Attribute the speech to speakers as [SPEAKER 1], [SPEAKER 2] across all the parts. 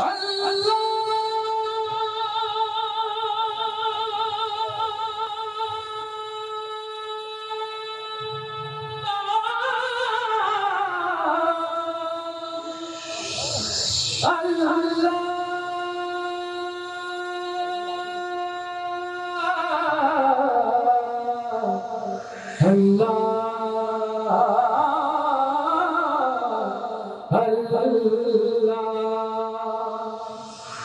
[SPEAKER 1] Allah, Allah.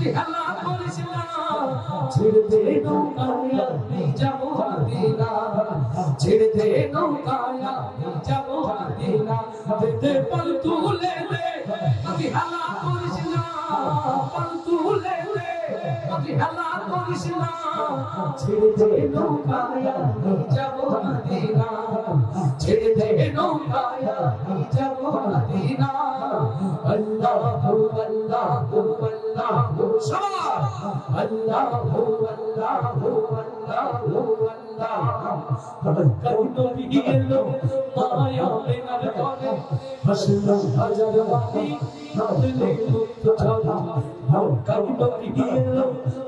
[SPEAKER 1] দে হেলা করিস না, ছেড়ে দে নৌকায় আমি যাব মদিনা ছেড়ে দে নৌকায় আমি যাব মদিনা দুধে পাল তুলে দে মাঝি হেলা করিস না পাল তুলে দে মাঝি হেলা করিস না ছেড়ে দে নৌকায় যাব মদিনা। ছেড়ে দে নৌকায় যাব মদিনা। আল্লাহু আল্লাহু আল্লাহু সবার। আল্লাহু আল্লাহু আল্লাহু আল্লাহ। কত বিয়েলো মায়া মেনার করে হাসলো হাজার বাণী কাঁদলে মুক্ত ঝরা কত বিয়েলো মায়া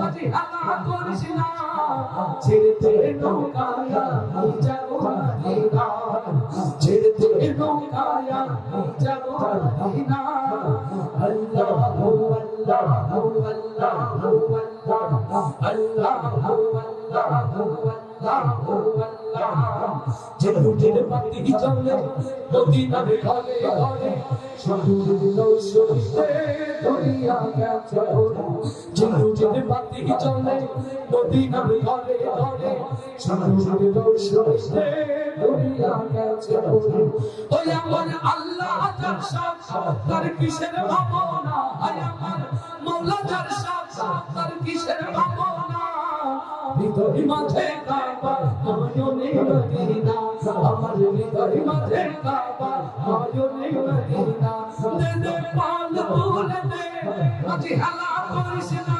[SPEAKER 1] আজি হালা করিস না ছেড়ে দে নৌকায় যাব মদিনা ছেড়ে দে নৌকায় যাব মদিনা আল্লাহু আল্লাহু আল্লাহু আল্লাহু আল্লাহু মদিনার ঘরে ঘরে শুধু নৌশরীতে দুনিয়া গেছে ওরে যে পাতি চলে মদিনার ঘরে ঘরে শুধু নৌশরীতে দুনিয়া গেছে ওরে ওই আমার আল্লাহ যার সাথ তার কিসের ভাবনা? আয় আমার মৌলা যার সাথ তার কিসের ভাবনা? হৃদয় মাঝে কাবা নয়নে মদিনা। আমার হৃদয় মাঝে কাবা নয়নে মদিনা। দে দে পাল তুলে দে। মাঝি হালা করিস না।